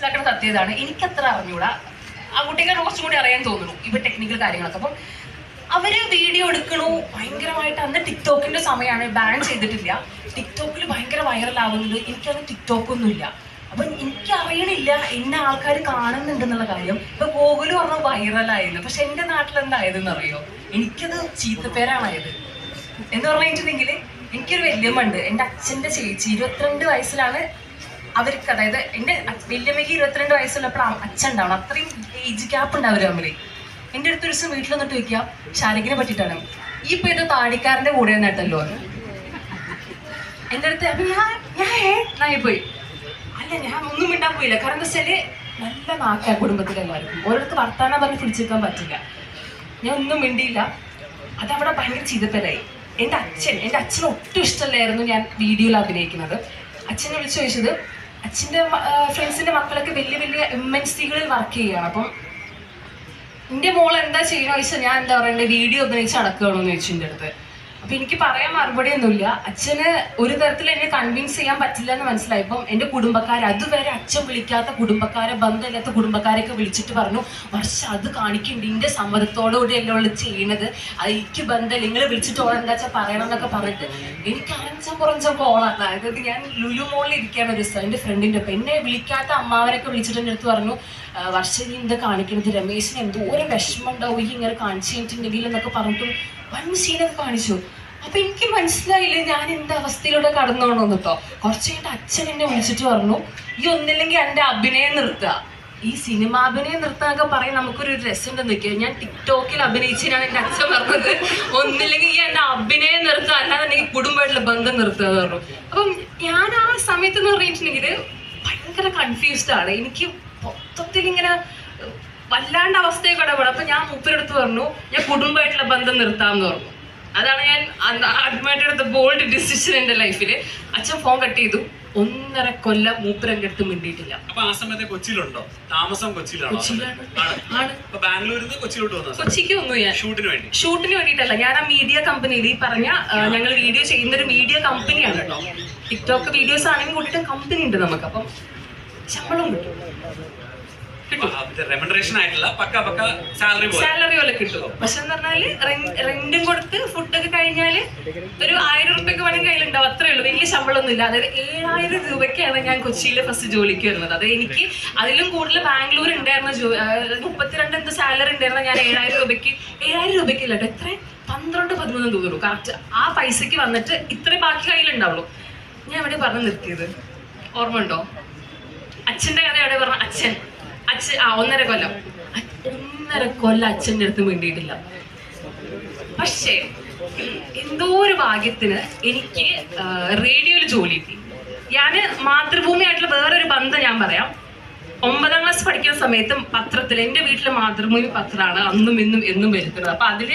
മനസ്സിലാക്കുന്ന സത്യതാണ്. എനിക്കത്ര അറിഞ്ഞൂടാ. ആ കുട്ടികൾ കുറച്ചും കൂടി അറിയാൻ തോന്നുന്നു ഇവ ടെക്നിക്കൽ കാര്യങ്ങളൊക്കെ. അപ്പം അവർ വീഡിയോ എടുക്കണു. ഭയങ്കരമായിട്ട് അന്ന് ടിക്ടോക്കിന്റെ സമയമാണ്. ബാൻ ചെയ്തിട്ടില്ല. ടിക്ടോക്കിൽ ഭയങ്കര വൈറലാവുന്നുണ്ട് എനിക്കത് ടിക്ടോക്ക് ഒന്നുമില്ല അപ്പൊ എനിക്ക് അറിയണില്ല എന്നെ ആൾക്കാർ കാണുന്നുണ്ടെന്നുള്ള കാര്യം. ഇപ്പൊ ഗോകുൽ പറഞ്ഞ വൈറലായിരുന്നു പക്ഷെ എന്റെ നാട്ടിൽ എന്തായതെന്ന് അറിയോ? എനിക്കത് ചീത്തപ്പേരാണായത്. എന്ന് പറഞ്ഞിട്ടുണ്ടെങ്കിൽ എനിക്കൊരു വല്യമ്മ ഉണ്ട്. എന്റെ അച്ഛന്റെ ചേച്ചി ഇരുപത്തിരണ്ട് വയസ്സിലാണ് അവർക്ക് അതായത് എന്റെ വല്യമ്മയ്ക്ക് ഇരുപത്തിരണ്ട് വയസ്സുള്ളപ്പോഴും അച്ഛൻ ഉണ്ടാവണം അത്രയും ഏജ് ഗ്യാപ്പ് ഉണ്ട് അവർ തമ്മിൽ എന്റെ അടുത്ത് ഒരു ദിവസം വീട്ടിൽ വന്നിട്ട് ചോദിക്കുക ഷാരിഖിനെ പറ്റിയിട്ടാണ്. ഈ ഏതോ താടിക്കാരന്റെ കൂടെ നിന്നിട്ടല്ലോ എന്റെ അടുത്ത് ഞാൻ ഞാൻ പോയി. അല്ല ഞാൻ ഒന്നും മിണ്ടാൻ പോയില്ല. കാരണം എന്താ വെച്ചാൽ നല്ല നാക്കാ കുടുംബത്തിലെല്ലാവർക്കും. ഓരോരുത്തർ വർത്താനം പറഞ്ഞ് പിടിച്ചെടുക്കാൻ പറ്റില്ല. ഞാൻ ഒന്നും മിണ്ടിയില്ല. അതവിടെ ഭയങ്കര ചീതത്തരായി എന്റെ അച്ഛൻ എന്റെ അച്ഛന് ഒട്ടും ഇഷ്ടമല്ലായിരുന്നു ഞാൻ വീഡിയോയിൽ അഭിനയിക്കുന്നത്. അച്ഛനെ വിളിച്ചു ചോദിച്ചത് അച്ഛന്റെ ഫ്രണ്ട്സിന്റെ മക്കളൊക്കെ വലിയ വലിയ എം എൻ സികളിൽ വർക്ക് ചെയ്യുകയാണ്. അപ്പം എന്റെ മോൾ എന്താ ചെയ്യണോ ചോദിച്ചാൽ ഞാൻ എന്താ പറയണ്ടേ വീഡിയോ അഭിനയിച്ച് നടക്കുകയാണോ എന്ന് ചോദിച്ചു എന്റെ അടുത്ത്. അപ്പൊ എനിക്ക് പറയാൻ മറുപടി ഒന്നുമില്ല അച്ഛന് ഒരു തരത്തിൽ എന്നെ കൺവിൻസ് ചെയ്യാൻ പറ്റില്ല എന്ന് മനസ്സിലായപ്പം എന്റെ കുടുംബക്കാർ അതുവരെ അച്ഛൻ വിളിക്കാത്ത കുടുംബക്കാരെ ബന്ധമില്ലാത്ത കുടുംബക്കാരെയൊക്കെ വിളിച്ചിട്ട് പറഞ്ഞു വർഷം അത് കാണിക്കുന്നുണ്ട് ഇന്റെ സമ്മതത്തോടുകൂടി എന്നെ ഉള്ളത് ചെയ്യണത്? അത് എനിക്ക് ബന്ധം നിങ്ങൾ വിളിച്ചിട്ട് ഓളെ എന്താ വെച്ചാൽ പറയണം എന്നൊക്കെ പറഞ്ഞിട്ട് എനിക്ക് അഞ്ചാ കുറഞ്ച കോളാണ് അതായത് ഞാൻ ലുലു മോളിൽ ഇരിക്കുകയാണ് ഒരു ദിവസം എന്റെ ഫ്രണ്ടിന്റെ ഒപ്പം. എന്നെ വിളിക്കാത്ത അമ്മാവരൊക്കെ വിളിച്ചിട്ട് എന്റെ അടുത്ത് പറഞ്ഞു വർഷം വർഷ കാണിക്കണത്? രമേശിന് എന്തോരം വിഷമം ഉണ്ടാവും. ഈ ഇങ്ങനെ കാണിച്ചു കഴിഞ്ഞിട്ടുണ്ടെങ്കിൽ എന്നൊക്കെ പറഞ്ഞിട്ടും വൻ സീനൊക്കെ കാണിച്ചു. അപ്പൊ എനിക്ക് മനസ്സിലായില്ല ഞാൻ എന്ത് അവസ്ഥയിലൂടെ കടന്നോണോ കേട്ടോ കുറച്ച് കഴിഞ്ഞിട്ട് അച്ഛൻ എന്നെ വിളിച്ചിട്ട് പറഞ്ഞു ഈ ഒന്നില്ലെങ്കിൽ എന്റെ അഭിനയം നിർത്തുക ഈ സിനിമ അഭിനയം നിർത്താനൊക്കെ പറയും നമുക്കൊരു രസമുണ്ട് നിൽക്കുക ഞാൻ ടിക്ടോക്കിൽ അഭിനയിച്ചാണ് എന്റെ അച്ഛൻ പറഞ്ഞത്. ഒന്നില്ലെങ്കിൽ ഈ എന്റെ അഭിനയം നിർത്തുക അല്ലാന്നുണ്ടെങ്കിൽ കുടുംബമായിട്ടുള്ള ബന്ധം നിർത്തുക എന്ന് പറഞ്ഞു. അപ്പം ഞാൻ ആ സമയത്ത് എന്ന് പറഞ്ഞിട്ടുണ്ടെങ്കിൽ ഭയങ്കര കൺഫ്യൂസ്ഡ് ആണ്. എനിക്ക് മൊത്തത്തിൽ ഇങ്ങനെ വല്ലാണ്ട് അവസ്ഥയൊക്കെ ഇടപെടും. അപ്പൊ ഞാൻ മൂപ്പരെടുത്ത് പറഞ്ഞു ഞാൻ കുടുംബമായിട്ടുള്ള ബന്ധം നിർത്താമെന്ന് പറഞ്ഞു. അതാണ് ഞാൻ ആദ്യമായിട്ട് എടുത്ത ബോൾഡ് ഡിസിഷൻ എന്റെ ലൈഫിൽ അച്ഛൻ ഫോൺ കട്ട് ചെയ്തു. ഒന്നര കൊല്ലം മൂപ്പരന്റെ അടുത്ത് മിണ്ടിയിട്ടില്ല. അപ്പൊ ആ സമയത്ത് കൊച്ചിയിലുണ്ടോ? താമസം കൊച്ചിയിലാണോ ബാംഗ്ലൂരിൽ കൊച്ചിയിലോട്ട് കൊച്ചിക്ക് വന്നു ഞാൻ. ഷൂട്ടിന് വേണ്ടി. ഷൂട്ടിന് വേണ്ടിയിട്ടല്ല. ഞാൻ ആ മീഡിയ കമ്പനിയിൽ ഈ പറഞ്ഞ ഞങ്ങൾ വീഡിയോ ചെയ്യുന്ന ഒരു മീഡിയ കമ്പനിയാണ് കേട്ടോ. ടിക്ടോക്ക് വീഡിയോസ് ആണെങ്കിൽ കൂട്ടിയിട്ട് കമ്പനി ഉണ്ട് നമുക്ക്. അപ്പം ശമ്പളം കിട്ടും. കിട്ടും ആയിട്ടുള്ള പക്ക പക്ക സാലറി സാലറി പോലെ കിട്ടും. പക്ഷെ എന്ന് പറഞ്ഞാൽ റെന്റും കൊടുത്ത് ഫുഡൊക്കെ കഴിഞ്ഞാൽ ഒരു ആയിരം റുപ്യക്ക് വേണം കയ്യിലുണ്ടാവും. അത്രേ ഉള്ളൂ. വലിയ ശമ്പളമൊന്നും ഇല്ല. അതായത് ഏഴായിരം രൂപയ്ക്കാണ് ഞാൻ കൊച്ചിയിൽ ഫസ്റ്റ് ജോലിക്ക് വരുന്നത്. അത് എനിക്ക് അതിലും കൂടുതൽ ബാംഗ്ലൂർ ഉണ്ടായിരുന്ന ജോ മുപ്പത്തിരണ്ട് എന്ത് സാലറി ഉണ്ടായിരുന്ന ഞാൻ ഏഴായിരം രൂപയ്ക്ക് ഏഴായിരം രൂപയ്ക്ക് ഇല്ല എത്ര? പന്ത്രണ്ട് പതിമൂന്ന് തോന്നുന്നു. കറക്റ്റ് ആ പൈസക്ക് വന്നിട്ട് ഇത്ര ബാക്കി കയ്യിലുണ്ടാവുള്ളൂ. ഞാൻ എവിടെ പറഞ്ഞു നിർത്തിയത്. ഓർമ്മ ഉണ്ടോ അച്ഛന്റെ കഥ എവിടെ പറഞ്ഞ അച്ഛൻ. അച്ഛൻ ആ ഒന്നര കൊല്ലം. ഒന്നര കൊല്ലം അച്ഛന്റെ അടുത്ത് വേണ്ടിയിട്ടില്ല പക്ഷേ എന്തോ ഒരു ഭാഗ്യത്തിന് എനിക്ക് റേഡിയോയിൽ ജോലി കിട്ടി. ഞാൻ മാതൃഭൂമിയായിട്ടുള്ള വേറൊരു ബന്ധം ഞാൻ പറയാം. ഒമ്പതാം ക്ലാസ് പഠിക്കുന്ന സമയത്തും പത്രത്തിൽ എന്റെ വീട്ടിലെ മാതൃഭൂമി പത്രമാണ് അന്നും ഇന്നും എന്നും വരുത്തുന്നത് അപ്പം അതിൽ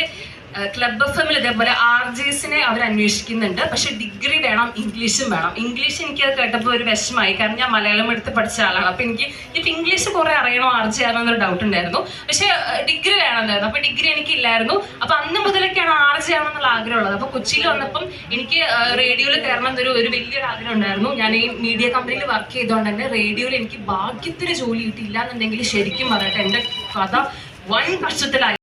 ക്ലബ് എഫ് എമ്മിൽ ഇതേപോലെ ആർ ജി എസിനെ അവർ അന്വേഷിക്കുന്നുണ്ട്. പക്ഷെ ഡിഗ്രി വേണം ഇംഗ്ലീഷും വേണം. ഇംഗ്ലീഷ് എനിക്ക് അത് കേട്ടപ്പോൾ ഒരു വിഷമായി കാരണം ഞാൻ മലയാളം എടുത്ത് പഠിച്ച ആളാണ്. അപ്പൊ എനിക്ക് ഇപ്പൊ ഇംഗ്ലീഷ് കുറെ അറിയണോ ആർ ജി ആണോ എന്നൊരു ഡൗട്ട് ഉണ്ടായിരുന്നു. പക്ഷേ ഡിഗ്രി വേണമെന്നായിരുന്നു അപ്പൊ ഡിഗ്രി എനിക്കില്ലായിരുന്നു. അപ്പൊ അന്ന് മുതലൊക്കെയാണ് ആർ ജി ആണെന്നുള്ള ആഗ്രഹമുള്ളത്. അപ്പോൾ കൊച്ചിയിൽ വന്നപ്പം എനിക്ക് റേഡിയോയിൽ കയറണം എന്നൊരു ഒരു വലിയൊരു ആഗ്രഹം ഉണ്ടായിരുന്നു. ഞാൻ ഈ മീഡിയ കമ്പനിയിൽ വർക്ക് ചെയ്തുകൊണ്ട് തന്നെ റേഡിയോയിൽ എനിക്ക് ഭാഗ്യത്തിന് ജോലി കിട്ടിയില്ല എന്നുണ്ടെങ്കിൽ ശരിക്കും പറയട്ടെ എന്റെ കഥ വൻ കഷ്ടത്തിലായി.